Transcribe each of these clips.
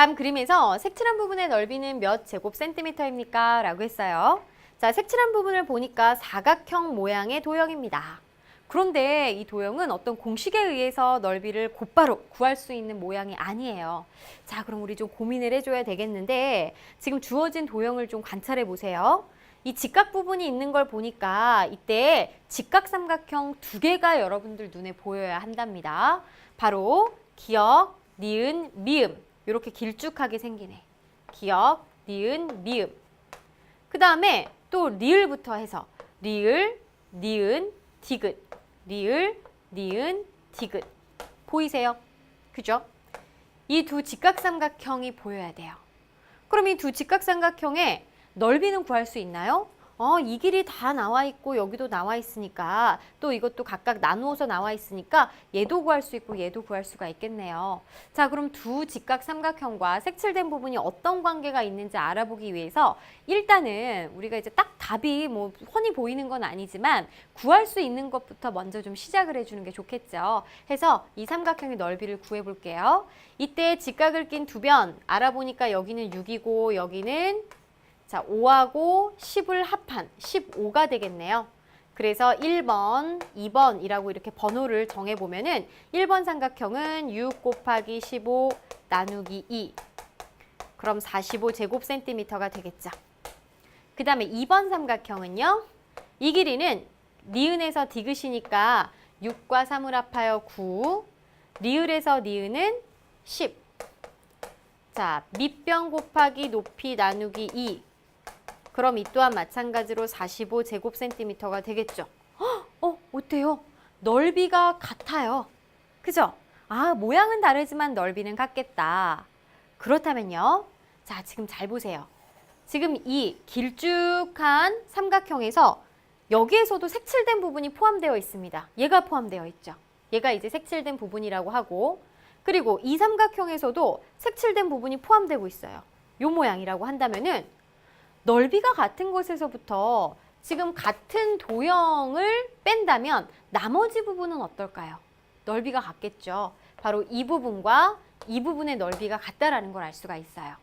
다음 그림에서 색칠한 부분의 넓이는 몇 제곱 센티미터입니까? 라고 했어요. 자, 색칠한 부분을 보니까 사각형 모양의 도형입니다. 그런데 이 도형은 어떤 공식에 의해서 넓이를 곧바로 구할 수 있는 모양이 아니에요. 자, 그럼 우리 좀 고민을 해줘야 되겠는데 지금 주어진 도형을 좀 관찰해 보세요. 이 직각 부분이 있는 걸 보니까 이때 직각 삼각형 두 개가 여러분들 눈에 보여야 한답니다. 바로 기역, 니은, 미음 이렇게 길쭉하게 생기네. 기역, 니은, 미음. 그 다음에 또 리을부터 해서 리을, 니은, 디귿, 리을, 니은, 디귿. 보이세요? 그죠? 이 두 직각삼각형이 보여야 돼요. 그럼 이 두 직각삼각형의 넓이는 구할 수 있나요? 어, 이 길이 다 나와 있고 여기도 나와 있으니까 또 이것도 각각 나누어서 나와 있으니까 얘도 구할 수 있고 얘도 구할 수가 있겠네요. 자, 그럼 두 직각 삼각형과 색칠된 부분이 어떤 관계가 있는지 알아보기 위해서 일단은 우리가 이제 딱 답이 뭐 훤히 보이는 건 아니지만 구할 수 있는 것부터 먼저 좀 시작을 해주는 게 좋겠죠. 해서 이 삼각형의 넓이를 구해 볼게요. 이때 직각을 낀 두 변 알아보니까 여기는 6이고 여기는 자, 5하고 10을 합한 15가 되겠네요. 그래서 1번, 2번이라고 이렇게 번호를 정해보면 은 1번 삼각형은 6 곱하기 15 나누기 2. 그럼 45 제곱 센티미터가 되겠죠. 그 다음에 2번 삼각형은요. 이 길이는 니은에서 디귿이니까 6과 3을 합하여 9. 리을에서 니은은 10. 자, 밑변 곱하기 높이 나누기 2. 그럼 이 또한 마찬가지로 45 제곱 센티미터가 되겠죠. 헉, 어, 어때요? 넓이가 같아요. 그죠? 아, 모양은 다르지만 넓이는 같겠다. 그렇다면요. 자, 지금 잘 보세요. 지금 이 길쭉한 삼각형에서 여기에서도 색칠된 부분이 포함되어 있습니다. 얘가 포함되어 있죠. 얘가 이제 색칠된 부분이라고 하고 그리고 이 삼각형에서도 색칠된 부분이 포함되고 있어요. 요 모양이라고 한다면은 넓이가 같은 곳에서부터 지금 같은 도형을 뺀다면 나머지 부분은 어떨까요? 넓이가 같겠죠. 바로 이 부분과 이 부분의 넓이가 같다라는 걸 알 수가 있어요.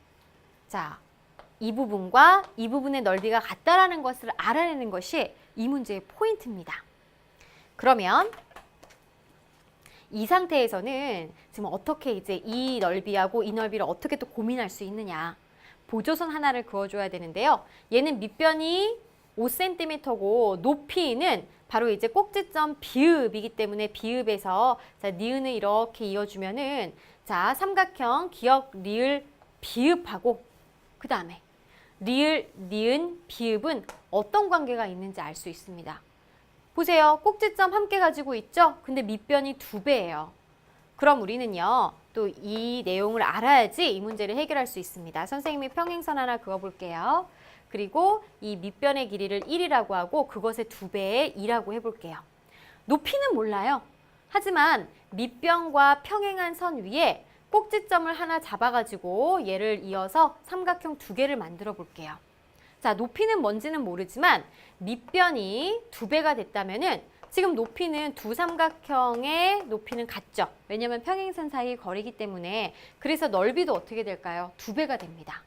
자, 이 부분과 이 부분의 넓이가 같다라는 것을 알아내는 것이 이 문제의 포인트입니다. 그러면 이 상태에서는 지금 어떻게 이제 이 넓이하고 이 넓이를 어떻게 또 고민할 수 있느냐. 보조선 하나를 그어줘야 되는데요. 얘는 밑변이 5cm고 높이는 바로 이제 꼭지점 비읍이기 때문에 비읍에서 자 니은을 이렇게 이어주면은 자 삼각형 기역 리을 비읍하고 그 다음에 리을 니은 비읍은 어떤 관계가 있는지 알 수 있습니다. 보세요. 꼭지점 함께 가지고 있죠? 근데 밑변이 두 배예요. 그럼 우리는요. 또 이 내용을 알아야지 이 문제를 해결할 수 있습니다. 선생님이 평행선 하나 그어볼게요. 그리고 이 밑변의 길이를 1이라고 하고 그것의 두 배의 2라고 해볼게요. 높이는 몰라요. 하지만 밑변과 평행한 선 위에 꼭지점을 하나 잡아가지고 얘를 이어서 삼각형 두 개를 만들어 볼게요. 자, 높이는 뭔지는 모르지만 밑변이 두 배가 됐다면은 지금 높이는 두 삼각형의 높이는 같죠. 왜냐하면 평행선 사이 거리기 때문에 그래서 넓이도 어떻게 될까요? 두 배가 됩니다.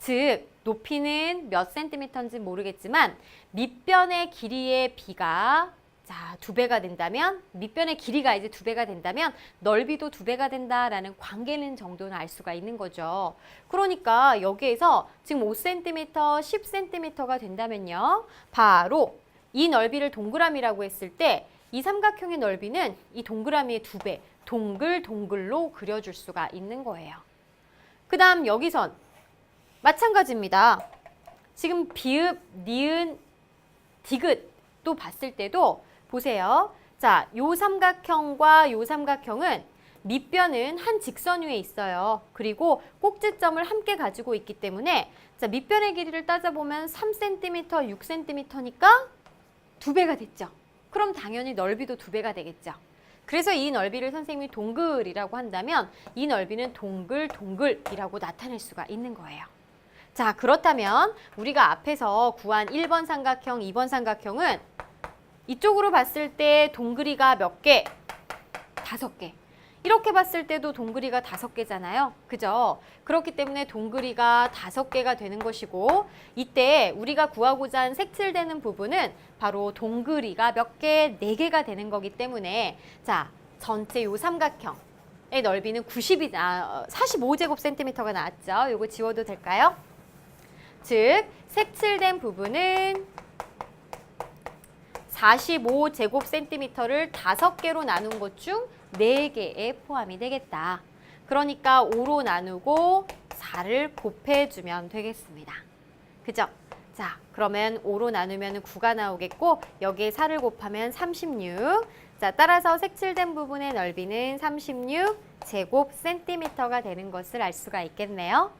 즉 높이는 몇 센티미터인지 모르겠지만 밑변의 길이의 비가 자, 두 배가 된다면 밑변의 길이가 이제 두 배가 된다면 넓이도 두 배가 된다라는 관계는 정도는 알 수가 있는 거죠. 그러니까 여기에서 지금 5cm, 10cm가 된다면요. 바로 이 넓이를 동그라미라고 했을 때 이 삼각형의 넓이는 이 동그라미의 두 배, 동글동글로 그려줄 수가 있는 거예요. 그 다음 여기선 마찬가지입니다. 지금 비읍, 니은, 디귿 또 봤을 때도 보세요. 자, 요 삼각형과 요 삼각형은 밑변은 한 직선 위에 있어요. 그리고 꼭지점을 함께 가지고 있기 때문에 자, 밑변의 길이를 따져보면 3cm, 6cm니까 두 배가 됐죠. 그럼 당연히 넓이도 두 배가 되겠죠. 그래서 이 넓이를 선생님이 동글이라고 한다면 이 넓이는 동글 동글이라고 나타낼 수가 있는 거예요. 자, 그렇다면 우리가 앞에서 구한 1번 삼각형, 2번 삼각형은 이쪽으로 봤을 때 동그리가 몇 개? 다섯 개. 이렇게 봤을 때도 동그리가 다섯 개잖아요. 그죠? 그렇기 때문에 동그리가 다섯 개가 되는 것이고 이때 우리가 구하고자 한 색칠되는 부분은 바로 동그리가 몇 개? 네 개가 되는 거기 때문에 자, 전체 요 삼각형의 넓이는 90이 아, 45제곱센티미터가 나왔죠. 요거 지워도 될까요? 즉, 색칠된 부분은 45제곱센티미터를 다섯 개로 나눈 것 중 네개에 포함이 되겠다. 그러니까 5로 나누고 4를 곱해주면 되겠습니다. 그죠? 자, 그러면 5로 나누면 9가 나오겠고 여기에 4를 곱하면 36. 자, 따라서 색칠된 부분의 넓이는 36 제곱 센티미터가 되는 것을 알 수가 있겠네요.